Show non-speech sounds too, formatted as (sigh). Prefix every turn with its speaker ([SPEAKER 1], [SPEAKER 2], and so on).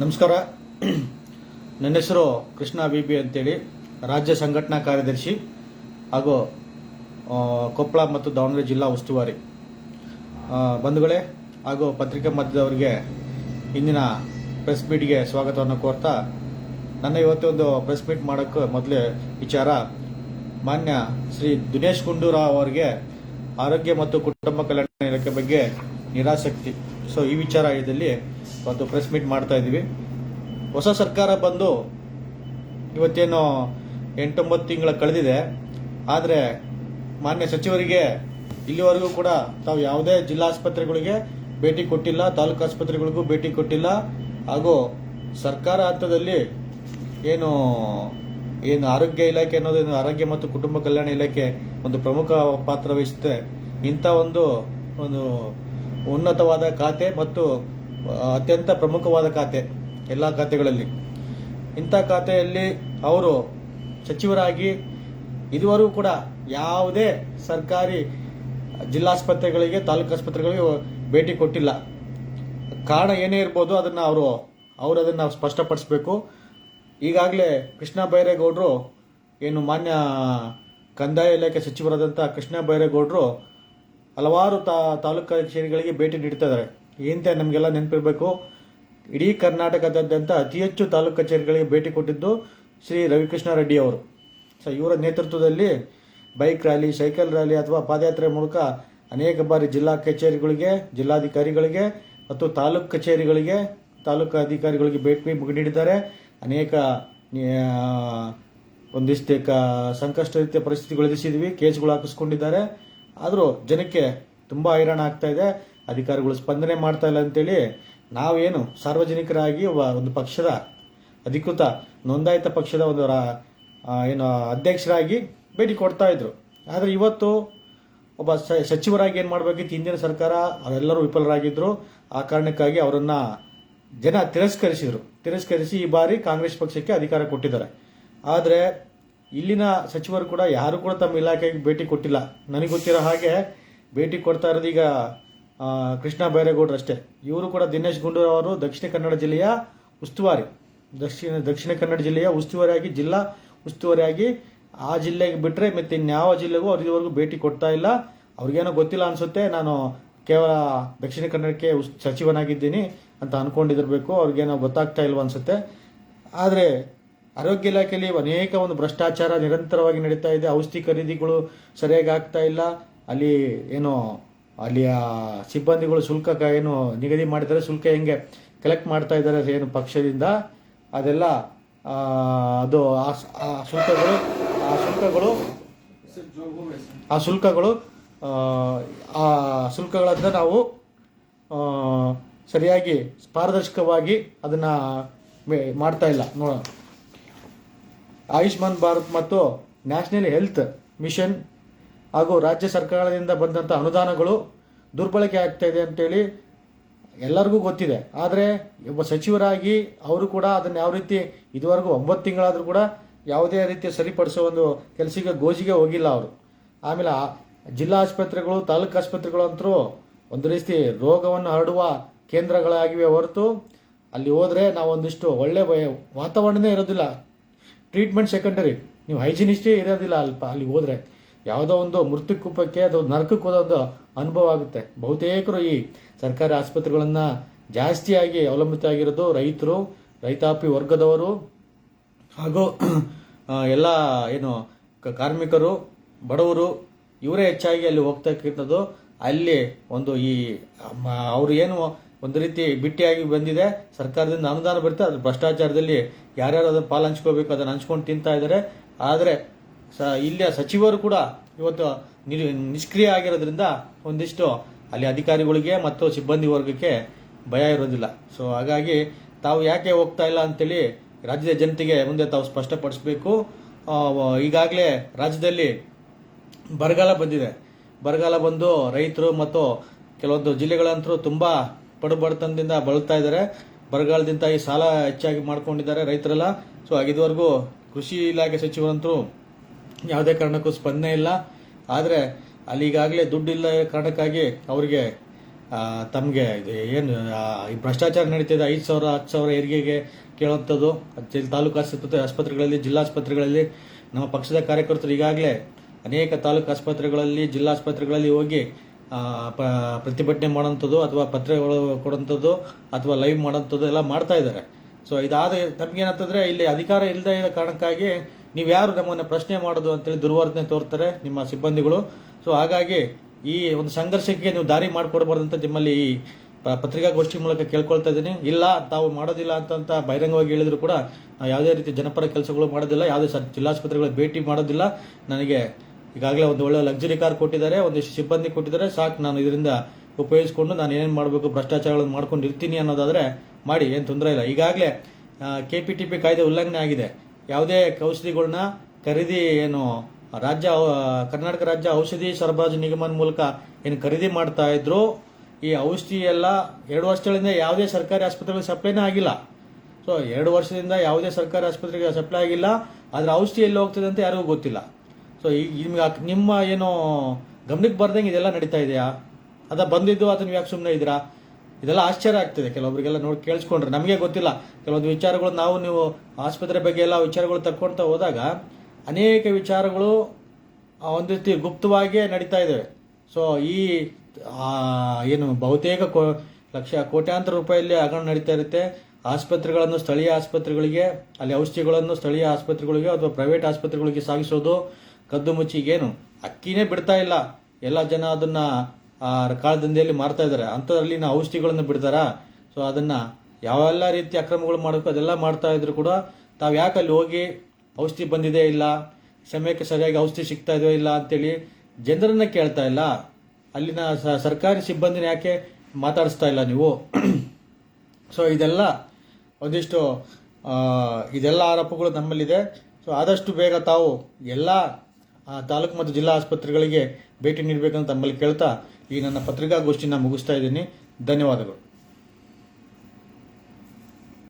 [SPEAKER 1] ನಮಸ್ಕಾರ. ನನ್ನ ಹೆಸರು ಕೃಷ್ಣ ಬಿ ಬಿ ಅಂತೇಳಿ, ರಾಜ್ಯ ಸಂಘಟನಾ ಕಾರ್ಯದರ್ಶಿ ಹಾಗೂ ಕೊಪ್ಪಳ ಮತ್ತು ದಾವಣಗೆರೆ ಜಿಲ್ಲಾ ಉಸ್ತುವಾರಿ. ಬಂಧುಗಳೇ ಹಾಗೂ ಪತ್ರಿಕಾ ಮಾಧ್ಯಮದವರಿಗೆ ಇಂದಿನ ಪ್ರೆಸ್ ಮೀಟ್ಗೆ ಸ್ವಾಗತವನ್ನು ಕೋರ್ತಾ, ನನ್ನ ಇವತ್ತೊಂದು ಪ್ರೆಸ್ ಮೀಟ್ ಮಾಡೋಕ್ಕೆ ಮೊದಲೇ ವಿಚಾರ. ಮಾನ್ಯ ಶ್ರೀ ದಿನೇಶ್ ಗುಂಡೂರಾವ್ ಅವರಿಗೆ ಆರೋಗ್ಯ ಮತ್ತು ಕುಟುಂಬ ಕಲ್ಯಾಣ ಇಲಾಖೆ ಬಗ್ಗೆ ನಿರಾಸಕ್ತಿ. ಸೊ, ಈ ವಿಚಾರ ಇದರಲ್ಲಿ ಒಂದು ಪ್ರೆಸ್ ಮೀಟ್ ಮಾಡ್ತಾ ಇದ್ದೀವಿ. ಹೊಸ ಸರ್ಕಾರ ಬಂದು ಇವತ್ತೇನು ಎಂಟೊಂಬತ್ತು ತಿಂಗಳ ಕಳೆದಿದೆ. ಆದರೆ ಮಾನ್ಯ ಸಚಿವರಿಗೆ ಇಲ್ಲಿವರೆಗೂ ಕೂಡ ತಾವು ಯಾವುದೇ ಜಿಲ್ಲಾ ಆಸ್ಪತ್ರೆಗಳಿಗೆ ಭೇಟಿ ಕೊಟ್ಟಿಲ್ಲ, ತಾಲೂಕು ಆಸ್ಪತ್ರೆಗಳಿಗೂ ಭೇಟಿ ಕೊಟ್ಟಿಲ್ಲ. ಹಾಗೂ ಸರ್ಕಾರ ಹಂತದಲ್ಲಿ ಏನು ಏನು ಆರೋಗ್ಯ ಇಲಾಖೆ ಅನ್ನೋದೇನು ಆರೋಗ್ಯ ಮತ್ತು ಕುಟುಂಬ ಕಲ್ಯಾಣ ಇಲಾಖೆ ಒಂದು ಪ್ರಮುಖ ಪಾತ್ರ ವಹಿಸುತ್ತೆ. ಇಂಥ ಒಂದು ಒಂದು ಉನ್ನತವಾದ ಖಾತೆ ಮತ್ತು ಅತ್ಯಂತ ಪ್ರಮುಖವಾದ ಖಾತೆ ಎಲ್ಲ ಖಾತೆಗಳಲ್ಲಿ. ಇಂಥ ಖಾತೆಯಲ್ಲಿ ಅವರು ಸಚಿವರಾಗಿ ಇದುವರೆಗೂ ಕೂಡ ಯಾವುದೇ ಸರ್ಕಾರಿ ಜಿಲ್ಲಾಸ್ಪತ್ರೆಗಳಿಗೆ, ತಾಲೂಕು ಆಸ್ಪತ್ರೆಗಳಿಗೆ ಭೇಟಿ ಕೊಟ್ಟಿಲ್ಲ. ಕಾರಣ ಏನೇ ಇರ್ಬೋದು ಅದನ್ನು ಅವರು ಅವರು ಅದನ್ನು ಸ್ಪಷ್ಟಪಡಿಸಬೇಕು. ಈಗಾಗಲೇ ಕೃಷ್ಣ ಬೈರೇಗೌಡರು ಏನು ಮಾನ್ಯ ಕಂದಾಯ ಇಲಾಖೆ ಸಚಿವರಾದಂಥ ಕೃಷ್ಣ ಬೈರೇಗೌಡರು ಹಲವಾರು ತಾಲೂಕು ಕಚೇರಿಗಳಿಗೆ ಭೇಟಿ ನೀಡ್ತಾ ಇದ್ದಾರೆ. ಏನಂತ ನಮಗೆಲ್ಲ ನೆನಪಿರಬೇಕು? ಇಡೀ ಕರ್ನಾಟಕದಾದ್ಯಂತ ಅತಿ ಹೆಚ್ಚು ತಾಲೂಕು ಕಚೇರಿಗಳಿಗೆ ಭೇಟಿ ಕೊಟ್ಟಿದ್ದು ಶ್ರೀ ರವಿಕೃಷ್ಣ ರೆಡ್ಡಿ ಅವರು. ಸೊ ಇವರ ನೇತೃತ್ವದಲ್ಲಿ ಬೈಕ್ ರ್ಯಾಲಿ, ಸೈಕಲ್ ರ್ಯಾಲಿ ಅಥವಾ ಪಾದಯಾತ್ರೆ ಮೂಲಕ ಅನೇಕ ಬಾರಿ ಜಿಲ್ಲಾ ಕಚೇರಿಗಳಿಗೆ, ಜಿಲ್ಲಾಧಿಕಾರಿಗಳಿಗೆ ಮತ್ತು ತಾಲೂಕು ಕಚೇರಿಗಳಿಗೆ, ತಾಲೂಕು ಅಧಿಕಾರಿಗಳಿಗೆ ಭೇಟಿ ನೀಡಿದ್ದಾರೆ. ಅನೇಕ ಒಂದಿಷ್ಟು ಸಂಕಷ್ಟ ರೀತಿಯ ಪರಿಸ್ಥಿತಿಗಳು ಎದುರಿಸಿದ್ವಿ, ಕೇಸ್ಗಳು ಹಾಕಿಸ್ಕೊಂಡಿದ್ದಾರೆ. ಆದರೂ ಜನಕ್ಕೆ ತುಂಬ ಹೈರಾಣ ಆಗ್ತಾ ಇದೆ. ಅಧಿಕಾರಿಗಳು ಸ್ಪಂದನೆ ಮಾಡ್ತಾ ಇಲ್ಲ ಅಂತೇಳಿ ನಾವೇನು ಸಾರ್ವಜನಿಕರಾಗಿ ಒಂದು ಪಕ್ಷದ ಅಧಿಕೃತ ನೋಂದಾಯಿತ ಪಕ್ಷದ ಒಂದು ಏನು ಅಧ್ಯಕ್ಷರಾಗಿ ಭೇಟಿ ಕೊಡ್ತಾ ಇದ್ರು. ಆದರೆ ಇವತ್ತು ಒಬ್ಬ ಸಚಿವರಾಗಿ ಏನು ಮಾಡಬೇಕಿತ್ತು? ಹಿಂದಿನ ಸರ್ಕಾರ, ಅವರೆಲ್ಲರೂ ವಿಫಲರಾಗಿದ್ದರು ಆ ಕಾರಣಕ್ಕಾಗಿ ಅವರನ್ನು ಜನ ತಿರಸ್ಕರಿಸಿದರು. ತಿರಸ್ಕರಿಸಿ ಈ ಬಾರಿ ಕಾಂಗ್ರೆಸ್ ಪಕ್ಷಕ್ಕೆ ಅಧಿಕಾರ ಕೊಟ್ಟಿದ್ದಾರೆ. ಆದರೆ ಇಲ್ಲಿನ ಸಚಿವರು ಕೂಡ ಯಾರು ಕೂಡ ತಮ್ಮ ಇಲಾಖೆಗೆ ಭೇಟಿ ಕೊಟ್ಟಿಲ್ಲ. ನನಗೆ ಗೊತ್ತಿರೋ ಹಾಗೆ ಭೇಟಿ ಕೊಡ್ತಾ ಇರೋದು ಈಗ ಕೃಷ್ಣ ಬೈರೇಗೌಡರು ಅಷ್ಟೇ. ಇವರು ಕೂಡ ದಿನೇಶ್ ಗುಂಡೂರಾವ್ ಅವರು ದಕ್ಷಿಣ ಕನ್ನಡ ಜಿಲ್ಲೆಯ ಉಸ್ತುವಾರಿ. ದಕ್ಷಿಣ ದಕ್ಷಿಣ ಕನ್ನಡ ಜಿಲ್ಲೆಯ ಉಸ್ತುವಾರಿಯಾಗಿ, ಜಿಲ್ಲಾ ಉಸ್ತುವಾರಿಯಾಗಿ ಆ ಜಿಲ್ಲೆಗೆ ಬಿಟ್ಟರೆ ಮತ್ತೆ ಇನ್ಯಾವ ಜಿಲ್ಲೆಗೂ ಅವ್ರು ಇದುವರೆಗೂ ಭೇಟಿ ಕೊಡ್ತಾ ಇಲ್ಲ. ಅವ್ರಿಗೇನೋ ಗೊತ್ತಿಲ್ಲ ಅನಿಸುತ್ತೆ, ನಾನು ಕೇವಲ ದಕ್ಷಿಣ ಕನ್ನಡಕ್ಕೆ ಸಚಿವನಾಗಿದ್ದೀನಿ ಅಂತ ಅಂದ್ಕೊಂಡಿದ್ದಿರಬೇಕು ಅವ್ರಿಗೇನೋ ಗೊತ್ತಾಗ್ತಾ ಇಲ್ವ ಅನಿಸುತ್ತೆ. ಆದರೆ ಆರೋಗ್ಯ ಇಲಾಖೆಯಲ್ಲಿ ಅನೇಕ ಒಂದು ಭ್ರಷ್ಟಾಚಾರ ನಿರಂತರವಾಗಿ ನಡೀತಾ ಇದೆ, ಔಷಧಿ ಖರೀದಿಗಳು ಸರಿಯಾಗಿ ಆಗ್ತಾ ಇಲ್ಲ ಅಲ್ಲಿ ಏನು ಅಲ್ಲಿಯ ಸಿಬ್ಬಂದಿಗಳು ಶುಲ್ಕ ಏನು ನಿಗದಿ ಮಾಡಿದ್ದಾರೆ ಶುಲ್ಕ ಹೆಂಗೆ ಕಲೆಕ್ಟ್ ಮಾಡ್ತಾ ಇದ್ದಾರೆ ಏನು ಪಕ್ಷದಿಂದ ಅದೆಲ್ಲ ಅದು ಆ ಶುಲ್ಕಗಳು ಆ ಶುಲ್ಕಗಳು ಆ ಶುಲ್ಕಗಳು ಆ, ಶುಲ್ಕಗಳನ್ನು ನಾವು ಸರಿಯಾಗಿ ಪಾರದರ್ಶಕವಾಗಿ ಅದನ್ನು ಮಾಡ್ತಾ ಇಲ್ಲ. ನೋಡೋಣ. ಆಯುಷ್ಮಾನ್ ಭಾರತ್ ಮತ್ತು ನ್ಯಾಷನಲ್ ಹೆಲ್ತ್ ಮಿಷನ್ ಹಾಗೂ ರಾಜ್ಯ ಸರ್ಕಾರದಿಂದ ಬಂದಂಥ ಅನುದಾನಗಳು ದುರ್ಬಳಕೆ ಆಗ್ತಾ ಇದೆ ಅಂತೇಳಿ ಎಲ್ಲರಿಗೂ ಗೊತ್ತಿದೆ. ಆದರೆ ಒಬ್ಬ ಸಚಿವರಾಗಿ ಅವರು ಕೂಡ ಅದನ್ನು ಯಾವ ರೀತಿ ಇದುವರೆಗೂ ಒಂಬತ್ತು ತಿಂಗಳಾದರೂ ಕೂಡ ಯಾವುದೇ ರೀತಿಯ ಸರಿಪಡಿಸೋ ಒಂದು ಕೆಲಸಕ್ಕೆ ಗೋಜಿಗೆ ಹೋಗಿಲ್ಲ ಅವರು. ಆಮೇಲೆ ಜಿಲ್ಲಾ ಆಸ್ಪತ್ರೆಗಳು, ತಾಲೂಕು ಆಸ್ಪತ್ರೆಗಳು ಅಂತರೂ ಒಂದು ರೀತಿ ರೋಗವನ್ನು ಹರಡುವ ಕೇಂದ್ರಗಳಾಗಿವೆ ಹೊರತು ಅಲ್ಲಿ ಹೋದರೆ ನಾವೊಂದಿಷ್ಟು ಒಳ್ಳೆ ವಾತಾವರಣವೇ ವಾತಾವರಣನೇ ಇರೋದಿಲ್ಲ. Treatment secondary. ನೀವು ಹೈಜಿನಿಸ್ಟೇ ಇರೋದಿಲ್ಲ ಅಲ್ಪ ಅಲ್ಲಿ ಹೋದರೆ. ಯಾವುದೋ ಒಂದು ಮೃತ್ಯುಕೂಪಕ್ಕೆ ಅದು ನರಕಕ್ಕೆ ಹೋದೊಂದು ಅನುಭವ ಆಗುತ್ತೆ. ಬಹುತೇಕರು ಈ ಸರ್ಕಾರಿ ಆಸ್ಪತ್ರೆಗಳನ್ನು ಜಾಸ್ತಿಯಾಗಿ ಅವಲಂಬಿತ ಆಗಿರೋದು ರೈತರು, ರೈತಾಪಿ ವರ್ಗದವರು ಹಾಗೂ ಎಲ್ಲ ಏನು ಕಾರ್ಮಿಕರು, ಬಡವರು, ಇವರೇ ಹೆಚ್ಚಾಗಿ ಅಲ್ಲಿ ಹೋಗ್ತಾ ಅಲ್ಲಿ ಒಂದು ಈ ಅವರು ಅವ್ರು ಏನು ಒಂದು ರೀತಿ ಬಿಟ್ಟಿಯಾಗಿ ಬಂದಿದೆ, ಸರ್ಕಾರದಿಂದ ಅನುದಾನ ಬರುತ್ತೆ ಅದು ಭ್ರಷ್ಟಾಚಾರದಲ್ಲಿ ಯಾರ್ಯಾರು ಅದನ್ನು ಪಾಲು ಹಂಚ್ಕೋಬೇಕು ಅದನ್ನು ಹಂಚ್ಕೊಂಡು ತಿಂತಾ ಇದ್ದಾರೆ. ಆದರೆ ಸ, ಇಲ್ಲಿಯ ಸಚಿವರು ಕೂಡ ಇವತ್ತು ನಿಷ್ಕ್ರಿಯ ಆಗಿರೋದ್ರಿಂದ ಒಂದಿಷ್ಟು ಅಲ್ಲಿ ಅಧಿಕಾರಿಗಳಿಗೆ ಮತ್ತು ಸಿಬ್ಬಂದಿ ವರ್ಗಕ್ಕೆ ಭಯ ಇರೋದಿಲ್ಲ. ಸೊ, ಹಾಗಾಗಿ ತಾವು ಯಾಕೆ ಹೋಗ್ತಾ ಇಲ್ಲ ಅಂತೇಳಿ ರಾಜ್ಯದ ಜನತೆಗೆ ಮುಂದೆ ತಾವು ಸ್ಪಷ್ಟಪಡಿಸಬೇಕು. ಈಗಾಗಲೇ ರಾಜ್ಯದಲ್ಲಿ ಬರಗಾಲ ಬಂದಿದೆ. ಬರಗಾಲ ಬಂದು ರೈತರು ಮತ್ತು ಕೆಲವೊಂದು ಜಿಲ್ಲೆಗಳಂತರೂ ತುಂಬ ಪಡು ಬಡತನದಿಂದ ಬಳಲ್ತಾ ಇದ್ದಾರೆ. ಬರಗಾಲದಿಂದ ಈ ಸಾಲ ಹೆಚ್ಚಾಗಿ ಮಾಡ್ಕೊಂಡಿದ್ದಾರೆ ರೈತರೆಲ್ಲ. ಸೊ ಇದುವರೆಗೂ ಕೃಷಿ ಇಲಾಖೆ ಸಚಿವರಂತರೂ ಯಾವುದೇ ಕಾರಣಕ್ಕೂ ಸ್ಪಂದನೆ ಇಲ್ಲ. ಆದರೆ ಅಲ್ಲಿ ಈಗಾಗಲೇ ದುಡ್ಡಿಲ್ಲ ಕಾರಣಕ್ಕಾಗಿ ಅವರಿಗೆ ತಮಗೆ ಇದು ಏನು ಈ ಭ್ರಷ್ಟಾಚಾರ ನಡೀತಿದೆ, ಐದು ಸಾವಿರ, ಹತ್ತು ಸಾವಿರ ಹೆರಿಗೆಗೆ ಕೇಳುವಂಥದ್ದು. ತಾಲೂಕು ಆಸ್ಪತ್ರೆ, ಆಸ್ಪತ್ರೆಗಳಲ್ಲಿ ಜಿಲ್ಲಾಸ್ಪತ್ರೆಗಳಲ್ಲಿ ನಮ್ಮ ಪಕ್ಷದ ಕಾರ್ಯಕರ್ತರು ಈಗಾಗಲೇ ಅನೇಕ ತಾಲೂಕು ಆಸ್ಪತ್ರೆಗಳಲ್ಲಿ ಜಿಲ್ಲಾಸ್ಪತ್ರೆಗಳಲ್ಲಿ ಹೋಗಿ ಪ- ಪ್ರತಿಭಟನೆ ಮಾಡೋಂಥದ್ದು ಅಥವಾ ಪತ್ರಗಳು ಕೊಡೋಂಥದ್ದು ಅಥವಾ ಲೈವ್ ಮಾಡೋಂಥದ್ದು ಎಲ್ಲ ಮಾಡ್ತಾ ಇದ್ದಾರೆ. ಸೊ ಇದಾದ ತಮಗೇನಂತಂದರೆ ಇಲ್ಲಿ ಅಧಿಕಾರ ಇಲ್ಲದೇ ಇರೋ ಕಾರಣಕ್ಕಾಗಿ ನೀವು ಯಾರು ನಮ್ಮನ್ನು ಪ್ರಶ್ನೆ ಮಾಡೋದು ಅಂತೇಳಿ ದುರ್ವರ್ತನೆ ತೋರ್ತಾರೆ ನಿಮ್ಮ ಸಿಬ್ಬಂದಿಗಳು. ಸೊ ಹಾಗಾಗಿ ಈ ಒಂದು ಸಂಘರ್ಷಕ್ಕೆ ನೀವು ದಾರಿ ಮಾಡಿಕೊಡ್ಬಾರ್ದು ಅಂತ ನಿಮ್ಮಲ್ಲಿ ಈ ಪತ್ರಿಕಾಗೋಷ್ಠಿ ಮೂಲಕ ಕೇಳ್ಕೊಳ್ತಾ ಇದ್ದೀನಿ. ಇಲ್ಲ, ತಾವು ಮಾಡೋದಿಲ್ಲ ಅಂತಂತ ಬಹಿರಂಗವಾಗಿ ಹೇಳಿದ್ರು ಕೂಡ ಯಾವುದೇ ರೀತಿ ಜನಪರ ಕೆಲಸಗಳು ಮಾಡೋದಿಲ್ಲ, ಯಾವುದೇ ಜಿಲ್ಲಾಸ್ಪತ್ರೆಗಳ ಭೇಟಿ ಮಾಡೋದಿಲ್ಲ. ನನಗೆ ಈಗಾಗಲೇ ಒಂದು ಒಳ್ಳೆ ಲಕ್ಸುರಿ ಕಾರ್ ಕೊಟ್ಟಿದ್ದಾರೆ, ಒಂದಿಷ್ಟು ಸಿಬ್ಬಂದಿ ಕೊಟ್ಟಿದ್ದಾರೆ. ಸಾಕು, ನಾನು ಇದರಿಂದ ಉಪಯೋಗಿಸ್ಕೊಂಡು ನಾನು ಏನೇನು ಮಾಡಬೇಕು, ಭ್ರಷ್ಟಾಚಾರಗಳನ್ನು ಮಾಡ್ಕೊಂಡು ಇರ್ತೀನಿ ಅನ್ನೋದಾದರೆ ಮಾಡಿ, ಏನು ತೊಂದರೆ ಇಲ್ಲ. ಈಗಾಗಲೇ ಕೆ ಪಿ ಟಿ ಪಿ ಕಾಯ್ದೆ ಉಲ್ಲಂಘನೆ ಆಗಿದೆ. ಯಾವುದೇ ಔಷಧಿಗಳನ್ನ ಖರೀದಿ ಏನು, ರಾಜ್ಯ ಕರ್ನಾಟಕ ರಾಜ್ಯ ಔಷಧಿ ಸರಬರಾಜು ನಿಗಮದ ಮೂಲಕ ಏನು ಖರೀದಿ ಮಾಡ್ತಾ ಇದ್ರು, ಈ ಔಷಧಿ ಎಲ್ಲ ಎರಡು ವರ್ಷಗಳಿಂದ ಯಾವುದೇ ಸರ್ಕಾರಿ ಆಸ್ಪತ್ರೆಗಳಿಗೆ ಸಪ್ಲೈನೇ ಆಗಿಲ್ಲ. ಸೊ ಎರಡು ವರ್ಷದಿಂದ ಯಾವುದೇ ಸರ್ಕಾರಿ ಆಸ್ಪತ್ರೆಗೆ ಸಪ್ಲೈ ಆಗಿಲ್ಲ. ಆದರೆ ಔಷಧಿ ಎಲ್ಲಿ ಹೋಗ್ತದೆ ಅಂತ ಯಾರಿಗೂ ಗೊತ್ತಿಲ್ಲ. ಸೊ ಈಗ ನಿಮ್ಗೆ ನಿಮ್ಮ ಏನು ಗಮನಕ್ಕೆ ಬರ್ದಂಗೆ ಇದೆಲ್ಲ ನಡೀತಾ ಇದೆಯಾ? ಅದ ಬಂದಿದ್ದು ಅದನ್ನ ಯಾಕೆ ಸುಮ್ಮನೆ ಇದ್ದೀರಾ? ಇದೆಲ್ಲ ಆಶ್ಚರ್ಯ ಆಗ್ತದೆ. ಕೆಲವೊಬ್ಬರಿಗೆಲ್ಲ ನೋಡಿ ಕೇಳಿಸ್ಕೊಂಡ್ರೆ. ನಮಗೆ ಗೊತ್ತಿಲ್ಲ. ಕೆಲವೊಂದು ವಿಚಾರಗಳು ನಾವು ನೀವು ಆಸ್ಪತ್ರೆ ಬಗ್ಗೆ ಎಲ್ಲ ವಿಚಾರಗಳು ತಕ್ಕೊಳ್ತಾ ಹೋದಾಗ ಅನೇಕ ವಿಚಾರಗಳು ಒಂದು ರೀತಿ ಗುಪ್ತವಾಗಿಯೇ ನಡೀತಾ ಇದ್ದಾವೆ. ಸೊ ಈ ಏನು ಬಹುತೇಕ ಕೋ, ಲಕ್ಷ, ಕೋಟ್ಯಾಂತರ ರೂಪಾಯಲ್ಲಿ ಹಗರಣ ನಡೀತಾ ಇರುತ್ತೆ. ಆಸ್ಪತ್ರೆಗಳನ್ನು ಸ್ಥಳೀಯ ಆಸ್ಪತ್ರೆಗಳಿಗೆ, ಅಲ್ಲಿ ಔಷಧಿಗಳನ್ನು ಸ್ಥಳೀಯ ಆಸ್ಪತ್ರೆಗಳಿಗೆ ಅಥವಾ ಪ್ರೈವೇಟ್ ಆಸ್ಪತ್ರೆಗಳಿಗೆ ಸಾಗಿಸೋದು ಕದ್ದು ಮುಚ್ಚಿಗೇನು ಅಕ್ಕಿನೇ ಬಿಡ್ತಾ ಇಲ್ಲ. ಎಲ್ಲ ಜನ ಅದನ್ನ ಕಾಳದಂಧೆಯಲ್ಲಿ ಮಾರ್ತಾ ಇದ್ದಾರೆ. ಅಂಥದ್ರಲ್ಲಿ ನಾವು ಔಷಧಿಗಳನ್ನು ಬಿಡ್ತಾರಾ? ಸೊ ಅದನ್ನ ಯಾವೆಲ್ಲ ರೀತಿ ಅಕ್ರಮಗಳು ಮಾಡಬೇಕು ಅದೆಲ್ಲ ಮಾಡ್ತಾ ಇದ್ರು ಕೂಡ ತಾವು ಯಾಕೆ ಅಲ್ಲಿ ಹೋಗಿ ಔಷಧಿ ಬಂದಿದೆ ಇಲ್ಲ? ಸಮಯಕ್ಕೆ ಸರಿಯಾಗಿ ಔಷಧಿ ಸಿಗ್ತಾ ಇದೆಯೋ ಇಲ್ಲ ಅಂತೇಳಿ ಜನರನ್ನ ಕೇಳ್ತಾ ಇಲ್ಲ. ಅಲ್ಲಿನ ಸರ್ಕಾರಿ ಸಿಬ್ಬಂದಿನ ಯಾಕೆ ಮಾತಾಡಿಸ್ತಾ ಇಲ್ಲ ನೀವು? (clears throat) ಸೊ ಇದೆಲ್ಲ ಒಂದಿಷ್ಟು ಇದೆಲ್ಲ ಆರೋಪಗಳು ನಮ್ಮಲ್ಲಿದೆ. ಸೊ ಆದಷ್ಟು ಬೇಗ ತಾವು ಎಲ್ಲ ತಾಲೂಕು ಮತ್ತು ಜಿಲ್ಲಾ ಆಸ್ಪತ್ರೆಗಳಿಗೆ ಭೇಟಿ ನೀಡಬೇಕಂತ ನಮ್ಮಲ್ಲಿ ಕೇಳ್ತಾ ಈ ನನ್ನ ಪತ್ರಿಕಾಗೋಷ್ಠಿನ ಮುಗಿಸ್ತಾ ಇದ್ದೀನಿ. ಧನ್ಯವಾದಗಳು.